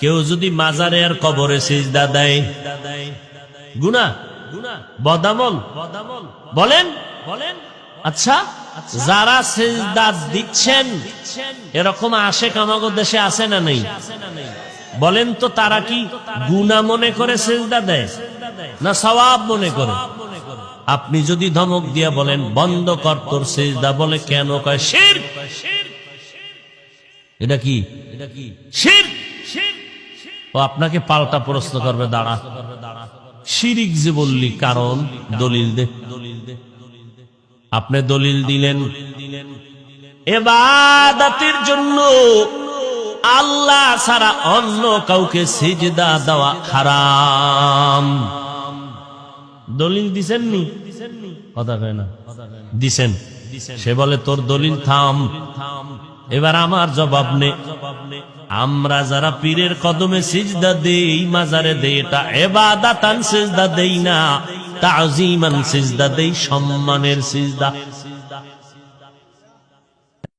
কেউ যদি মাজারে আর কবরে সিজদা দেয় গুনা বদামল, বলেন বলেন আচ্ছা যারা সিজদা দিচ্ছেন, এরকম আশে কামাগো দেশে আছে না নেই? বলেন তো তারা কি গুনা মনে করে সিজদা দেয়, না সওয়াব মনে করে? আপনি যদি ধমক দিয়া বলেন, বন্ধ কর তোর সিজদা বলে কেন কয়? শির এটা কি? এটা কি শির ও আপনাকে পাল্টা প্রশ্ন করবে, দাঁড়া। শিরিক যে বললি, কারণ দলিল দে। আপনি দলিল দিলেন। এবাদাতের জন্য আল্লাহ ছাড়া অন্য কাউকে সিজদা দেওয়া হারাম। দলিল দিছেননি? কথা কয় না। দিছেন। সে বলে, তোর দলিল থাম। এবার আমার জবাব নে। আমরা যারা পীরের কদমে সিজদা দেই, মাজারে দেটা এটা এবাদাতান সিজদা দেই না। তাজিমান সিজদা দেই, সম্মানের সিজদা।